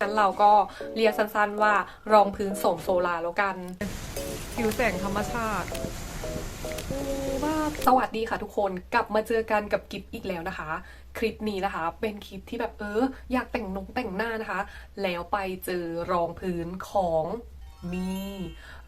งั้นเราก็เรียกสั้นๆว่ารองพื้นโสมโซลาแล้วกัน ผิวแสงธรรมชาติว่าสวัสดีค่ะทุกคนกลับมาเจอกันกับกิฟอีกแล้วนะคะ คลิปนี้นะคะ เป็นคลิปที่แบบเออ อยากแต่งนงแต่งหน้านะคะ แล้วไปเจอรองพื้นของ นี่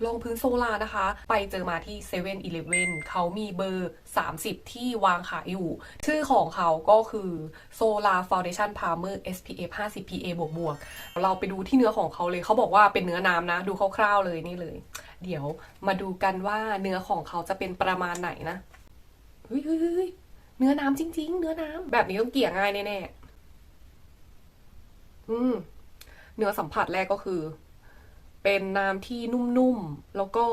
รองพื้นโซลานะคะ ไปเจอมาที่7 e เ e ่ e อเขามีเบอร์ 30 ที่วางขายอยู่ ชื่อของเขาก็คือ Solar Foundation Primer SPF 50 PA บวกบวกเราไปดูที่เนื้อของเขาเลยเขาบอกว่าเป็นเนื้อน้ำนะ ดูคร่าวๆเลยนี่เลย เดี๋ยวมาดูกันว่าเนื้อของเขาจะเป็นประมาณไหนนะเฮ้ยเยเนื้อน้ำจริง ๆ เนื้อน้ำแบบนี้ต้องเกลี่ยง่ายแน่ๆอืมเนื้อสัมผัสแรกก็คือ เป็นน้ำที่นุ่มๆ แล้วก็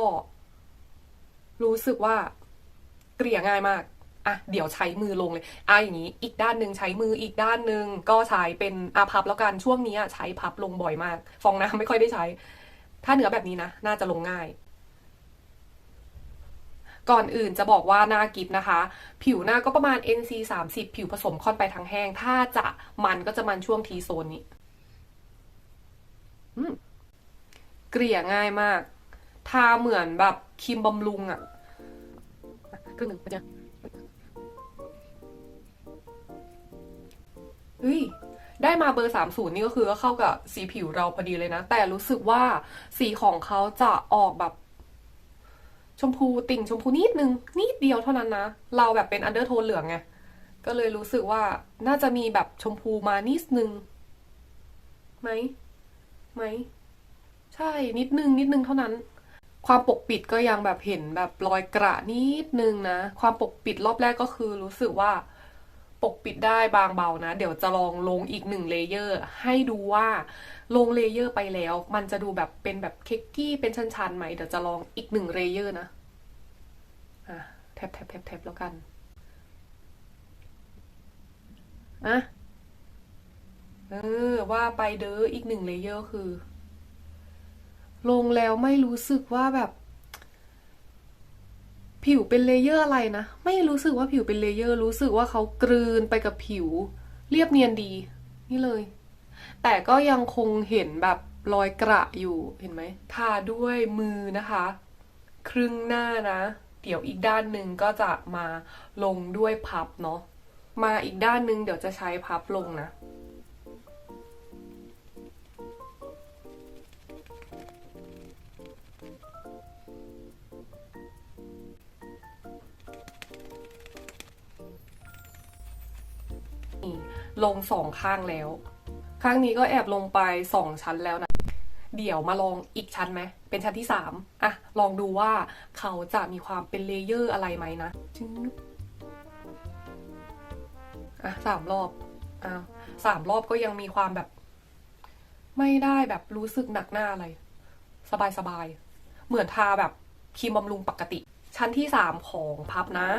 รู้สึกว่าเกลี่ยง่ายมาก อะ เดี๋ยวใช้มือลงเลย อะอย่างนี้ อีกด้านหนึ่งใช้มืออีกด้านหนึ่งก็ใช้เป็นอาพับแล้วกัน ช่วงนี้ใช้พับลงบ่อยมาก ฟองน้ำไม่ค่อยได้ใช้ ถ้าเนื้อแบบนี้นะ น่าจะลงง่าย ก่อนอื่นจะบอกว่าหน้ากิฟนะคะ ผิวหน้าก็ประมาณ NC 30ผิวผสมค่อนไปทางแห้ง ถ้าจะมันก็จะมันช่วงทีโซนนี้ อืม เกลี่ยง่ายมาก ทาเหมือนแบบครีมบำรุงอะ่ะครึ่งหนึ่งไปเจอเฮ้ยได้มาเบอร์สามศูนย์นี่ก็คือก็เข้ากับสีผิวเราพอดีเลยนะ แต่รู้สึกว่าสีของเขาจะออกแบบ ชมพูติ่งชมพูนิดนึง นิดเดียวเท่านั้นนะ เราแบบเป็นอันเดอร์โทนเหลืองไง ก็เลยรู้สึกว่าน่าจะมีแบบชมพูมานิดนึงไหมไหม ใช่นิดนึงนิดนึงเท่านั้น ความปกปิดก็ยังแบบเห็นแบบรอยกระนิดนึงนะ ความปกปิดรอบแรกก็คือรู้สึกว่าปกปิดได้บางเบานะ เดี๋ยวจะลองลงอีกหนึ่งเลเยอร์ ให้ดูว่าลงเลเยอร์ไปแล้ว มันจะดูแบบเป็นแบบเค้กกี้เป็นชั้นๆไหมเดี๋ยวจะลองอีกหนึ่งเลเยอร์นะอะแทบแทบแทบแทบแล้วกันอะเออว่าไปเด้ออีกหนึ่งเลเยอร์คือ ลงแล้วไม่รู้สึกว่าแบบ ผิวเป็นเลเยอร์อะไรนะ ไม่รู้สึกว่าผิวเป็นเลเยอร์ รู้สึกว่าเขากลืนไปกับผิว เรียบเนียนดี นี่เลย แต่ก็ยังคงเห็นแบบรอยกระอยู่เห็นไหมทาด้วยมือนะคะ ครึ่งหน้านะ เดี๋ยวอีกด้านหนึ่งก็จะมาลงด้วยพับเนาะมาอีกด้านหนึ่งเดี๋ยวจะใช้พับลงนะ ลงสองข้างแล้ว ข้างนี้ก็แอบลงไปสองชั้นแล้วนะ เดี๋ยวมาลองอีกชั้นไหม เป็นชั้นที่สามอะลองดูว่าเขาจะมีความเป็นเลเยอร์อะไรไหมนะจึ๊บอะสามรอบอ้าวสามรอบก็ยังมีความแบบ ไม่ได้แบบรู้สึกหนักหน้าอะไร สบายสบาย เหมือนทาแบบครีมบำรุงปกติ ชั้นที่สามของพับนะ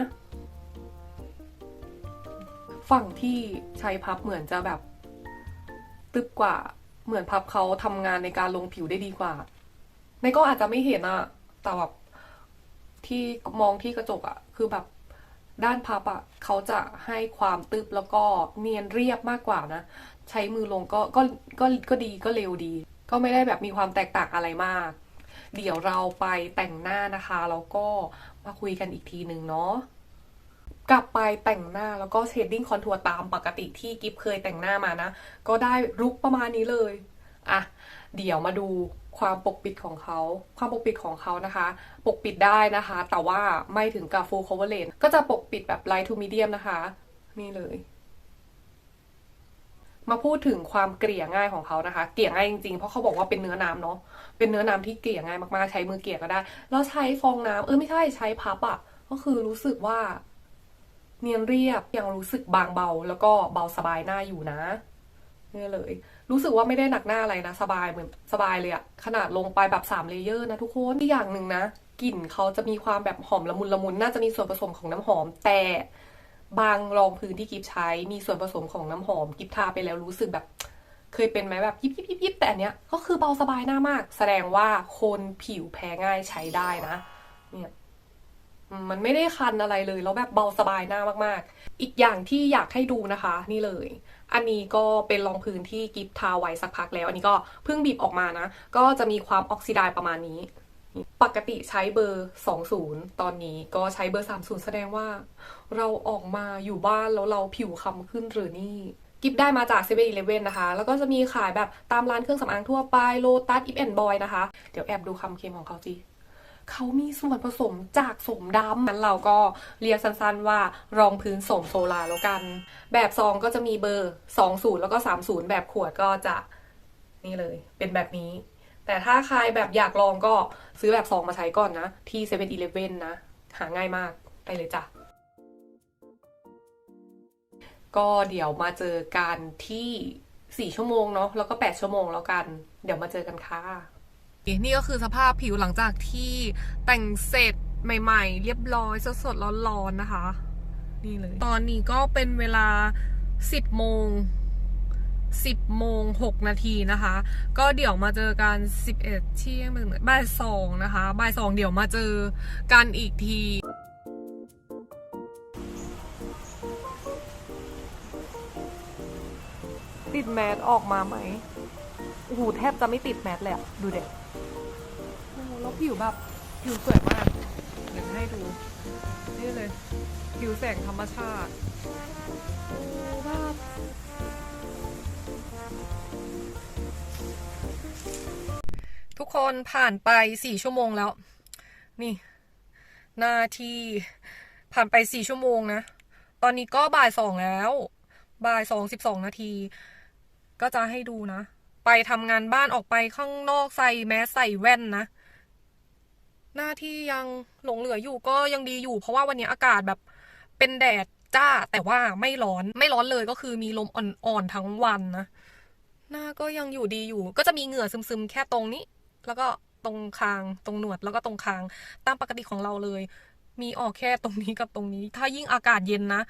ฝั่งที่ใช้พับเหมือนจะแบบ ตึบกว่า เหมือนพับเขาทำงานในการลงผิวได้ดีกว่า ในก็อาจจะไม่เห็นอะแต่แบบที่มองที่กระจกอะคือแบบด้านพับอะเขาจะให้ความตึบแล้วก็เนียนเรียบมากกว่านะ ใช้มือลงก็ก็ก็ก็ดีก็เร็วดี ก็ไม่ได้แบบมีความแตกต่างอะไรมาก เดี๋ยวเราไปแต่งหน้านะคะ แล้วก็มาคุยกันอีกทีหนึ่งเนาะ กลับไปแต่งหน้าแล้วก็เชดดิ้งคอนทัวร์ตามปกติที่กิฟเคยแต่งหน้ามานะ ก็ได้ลุกประมาณนี้เลย อะ เดี๋ยวมาดูความปกปิดของเขา ความปกปิดของเขานะคะ ปกปิดได้นะคะ แต่ว่าไม่ถึงกับ full coverage ก็จะปกปิดแบบ light to medium นะคะ นี่เลย มาพูดถึงความเกลี่ยง่ายของเขานะคะ เกลี่ยง่ายจริงๆ เพราะเขาบอกว่าเป็นเนื้อน้ำเนาะ เป็นเนื้อน้ำที่เกลี่ยง่ายมากๆ ใช้มือเกลี่ยก็ได้ แล้วใช้ฟองน้ำเออไม่ใช่ใช้พับอะก็คือรู้สึกว่า เนียนเรียบยังรู้สึกบางเบา แล้วก็เบาสบายหน้าอยู่นะนี่เลย รู้สึกว่าไม่ได้หนักหน้าอะไรนะ สบายเหมือนสบายเลยอะขนาดลงไปแบบ3เลเยอร์นะทุกคนอีกอย่างหนึ่งนะกลิ่นเขาจะมีความแบบหอมละมุนละมุนน่าจะมีส่วนผสมของน้ำหอม แต่บางรองพื้นที่กิฟใช้มีส่วนผสมของน้ำหอมกิฟทาไปแล้วรู้สึกแบบ เคยเป็นไหมแบบยิบยิบยิบยิบแต่อันเนี้ยก็คือเบาสบายหน้ามาก แสดงว่าคนผิวแพ้ง่ายใช้ได้นะ เนี่ย มันไม่ได้คันอะไรเลยแล้วแบบเบาสบายหน้ามากๆ อีกอย่างที่อยากให้ดูนะคะ นี่เลย อันนี้ก็เป็นรองพื้นที่กิฟทาไว้สักพักแล้ว อันนี้ก็เพิ่งบีบออกมานะ ก็จะมีความออกซิไดประมาณนี้ ปกติใช้เบอร์ 20 ตอนนี้ก็ใช้เบอร์ 30 แสดงว่า เราออกมาอยู่บ้านแล้วเราผิวคำขึ้นหรือนี่กิฟได้มาจากเซเว่นอีเลฟเว่นนะคะ แล้วก็จะมีขายแบบตามร้านเครื่องสำอางทั่วไปโลตัสอิฟแอนบอยนะคะ เดี๋ยวแอบดูคำเค็มของเขาสิ เขามีส่วนผสมจากสมดำนั้นเราก็เรียกสั้นๆว่ารองพื้นสมโซลาแล้วกัน แบบซองก็จะมีเบอร์ 20 แล้วก็ 30 แบบขวดก็จะนี่เลยเป็นแบบนี้ แต่ถ้าใครแบบอยากลองก็ซื้อแบบซองมาใช้ก่อนนะ ที่7 e เ e ่ e อนะ หาง่ายมากไปเลยจ้ะก็เดี๋ยวมาเจอกันที่ 4 ชั่วโมงเนาะแล้วก็ 8 ชั่วโมงแล้วกัน เดี๋ยวมาเจอกันค่ะ นี่ก็คือสภาพผิวหลังจากที่แต่งเสร็จใหม่ ๆ เรียบร้อยสดๆร้อนๆนะคะ นี่เลย ตอนนี้ก็เป็นเวลา 10โมง10โมง6นาทีนะคะ ก็เดี๋ยวมาเจอกัน 11เที่ยงบ่ายสองนะคะบ่ายสองเดี๋ยวมาเจอกันอีกทีติดแมสออกมาไหมโอ้โหแทบจะไม่ติดแมสเลยอะดูเด็กโอ้แล้ว ผิวแบบผิวสวยมาก เดี๋ยวให้ดู นี่เลย ผิวแสงธรรมชาติโอ้แบบทุกคนผ่านไปสี่ชั่วโมงแล้ว นี่ หน้าที่ผ่านไปสี่ชั่วโมงนะ ตอนนี้ก็บ่ายสองแล้ว บ่ายสองสิบสองนาที ก็จะให้ดูนะ ไปทำงานบ้านออกไปข้างนอกใส่แมสใส่แว่นนะ หน้าที่ยังหลงเหลืออยู่ก็ยังดีอยู่ เพราะว่าวันนี้อากาศแบบเป็นแดดจ้าแต่ว่าไม่ร้อนไม่ร้อนเลยก็คือมีลมอ่อนๆทั้งวันนะหน้าก็ยังอยู่ดีอยู่ ก็จะมีเหงื่อซึมๆ แค่ตรงนี้ แล้วก็ตรงคางตรงหนวดแล้วก็ตรงคาง ตามปกติของเราเลย มีออกแค่ตรงนี้กับตรงนี้ ถ้ายิ่งอากาศเย็นนะ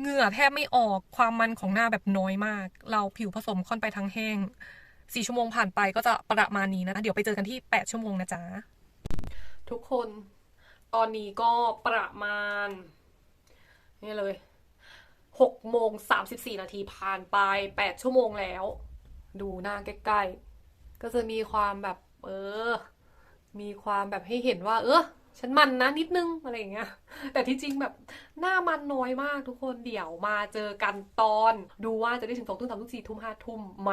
เหงื่อแทบไม่ออกความมันของหน้าแบบน้อยมาก เราผิวผสมค่อนไปทั้งแห้งสี่ชั่วโมงผ่านไปก็จะประมาณนี้นะ เดี๋ยวไปเจอกันที่แปดชั่วโมงนะจ๊ะ ทุกคนตอนนี้ก็ประมาณ นี่เลยหกโมงสามสิบสี่นาทีผ่านไปแปดชั่วโมงแล้ว ดูหน้าใกล้ๆ ก็จะมีความแบบ เออ มีความแบบให้เห็นว่า เออฉันมันนะนิดนึงอะไรอย่างเงี้ย แต่ที่จริงแบบหน้ามันน้อยมากทุกคนเดี๋ยวมาเจอกันตอน ดูว่าจะได้ถึงสองทุ่มสามทุ่มสี่ทุ่มห้าทุ่มไหม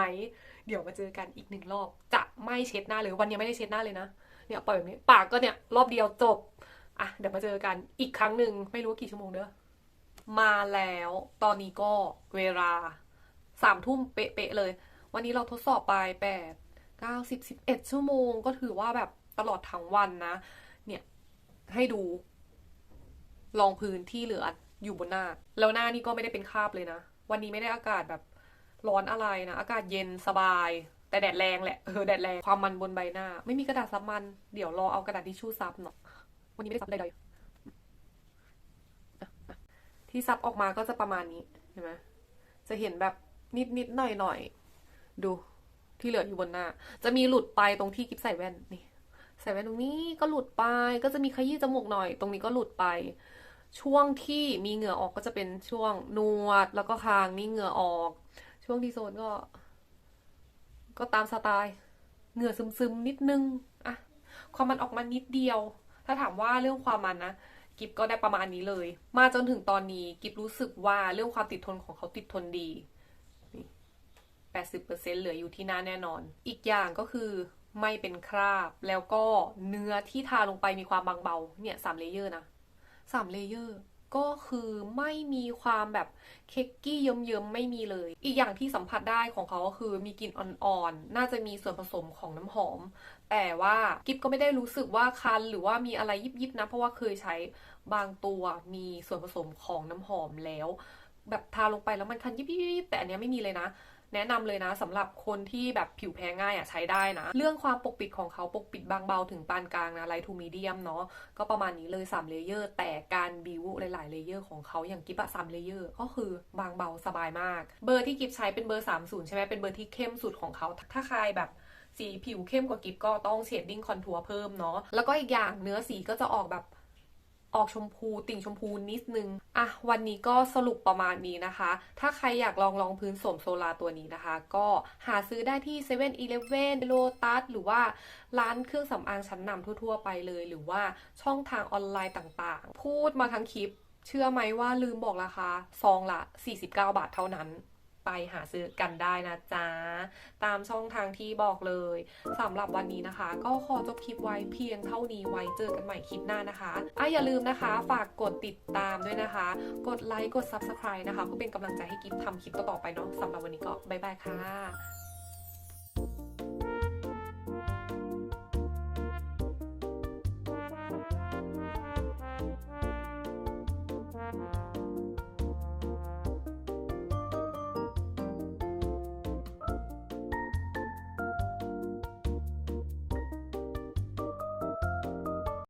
เดี๋ยวมาเจอกันอีกหนึ่งรอบ จะไม่เช็ดหน้าเลยวันนี้ไม่ได้เช็ดหน้าเลยนะ เนี่ยปล่อยแบบนี้ ปากก็เนี่ยรอบเดียวจบ อะเดี๋ยวมาเจอกันอีกครั้งหนึ่งไม่รู้กี่ชั่วโมงเด้อ มาแล้ว ตอนนี้ก็เวลาสามทุ่มเป๊ะๆเลย วันนี้เราทดสอบไปแปดเก้าสิบสิบเอ็ดชั่วโมง ก็ถือว่าแบบตลอดทั้งวันนะ เนี่ยให้ดูรองพื้นที่เหลืออยู่บนหน้า แล้วหน้านี่ก็ไม่ได้เป็นคราบเลยนะ วันนี้ไม่ได้อากาศแบบร้อนอะไรนะ อากาศเย็นสบาย แต่แดดแรงแหละ เออแดดแรง ความมันบนใบหน้า ไม่มีกระดาษซับมัน เดี๋ยวรอเอากระดาษทิชชู่ซับเนาะ วันนี้ไม่ได้ซับใดๆที่ซับออกมาก็จะประมาณนี้เห็นไหมจะเห็นแบบนิดนิดหน่อยหน่อยๆดูที่เหลืออยู่บนหน้า จะมีหลุดไปตรงที่กิ๊บใส่แว่นนี่ ใส่แว่นตรงนี้ก็หลุดไป ก็จะมีขยี้จมูกหน่อย ตรงนี้ก็หลุดไป ช่วงที่มีเหงื่อออกก็จะเป็นช่วงนวด แล้วก็คางนี่เหงื่อออก ช่วงที่โซนก็ ก็ตามสไตล์เหงื่อซึมๆนิดนึงอะความมันออกมานิดเดียว ถ้าถามว่าเรื่องความมันนะกิฟก็ได้ประมาณนี้เลย มาจนถึงตอนนี้กิฟรู้สึกว่าเรื่องความติดทนของเขาติดทนดีนี่แปดสิบเปอร์เซ็นเหลืออยู่ที่หน้าแน่นอน อีกอย่างก็คือไม่เป็นคราบ แล้วก็เนื้อที่ทาลงไปมีความบางเบา เนี่ยสามเลเยอร์นะสามเลเยอร์ ก็คือไม่มีความแบบเค้กกี้เยิ้มๆไม่มีเลย อีกอย่างที่สัมผัสได้ของเขาก็คือมีกลิ่นอ่อนๆ น่าจะมีส่วนผสมของน้ำหอม แต่ว่ากิฟก็ไม่ได้รู้สึกว่าคันหรือว่ามีอะไรยิบๆนะ เพราะว่าเคยใช้บางตัวมีส่วนผสมของน้ำหอมแล้ว แบบทาลงไปแล้วมันคันยิบๆแต่อันนี้ไม่มีเลยนะ แนะนำเลยนะสำหรับคนที่แบบผิวแพ้ง่ายอะใช้ได้นะ เรื่องความปกปิดของเขาปกปิดบางเบาถึงปานกลางนะไลท์ทูมีเดียมเนาะก็ประมาณนี้เลย3เลเยอร์แต่การบิวหลายๆเลเยอร์ของเขาอย่างกิฟอะสามเลเยอร์ก็คือบางเบาสบายมาก เบอร์ที่กิฟใช้เป็นเบอร์ 30 ใช่ไหมเป็นเบอร์ที่เข้มสุดของเขาถ้าใครแบบสีผิวเข้มกว่ากิฟก็ต้องเชดดิ้งคอนทัวร์เพิ่มเนาะแล้วก็อีกอย่างเนื้อสีก็จะออกแบบ ออกชมพูติ่งชมพูนิดนึง อะ วันนี้ก็สรุปประมาณนี้นะคะ ถ้าใครอยากลองลองพื้นสมโซลาตัวนี้นะคะ ก็หาซื้อได้ที่7 e เ e ่ e อโลตัสหรือว่าร้านเครื่องสำอางชั้นนำทั่วๆไปเลย หรือว่าช่องทางออนไลน์ต่างๆ พูดมาทั้งคลิป เชื่อไหมว่าลืมบอกราคาซองละ 49 บาทเท่านั้น ไปหาซื้อกันได้นะจ๊ะ ตามช่องทางที่บอกเลยสำหรับวันนี้นะคะ ก็ขอจบคลิปไว้เพียงเท่านี้ไว้เจอกันใหม่คลิปหน้านะคะอะอย่าลืมนะคะ ฝากกดติดตามด้วยนะคะ กดไลค์กด Subscribe นะคะเพื่อเป็นกำลังใจให้กิฟทำคลิปต่อๆไปเนาะสำหรับวันนี้ก็บ๊ายบายค่ะ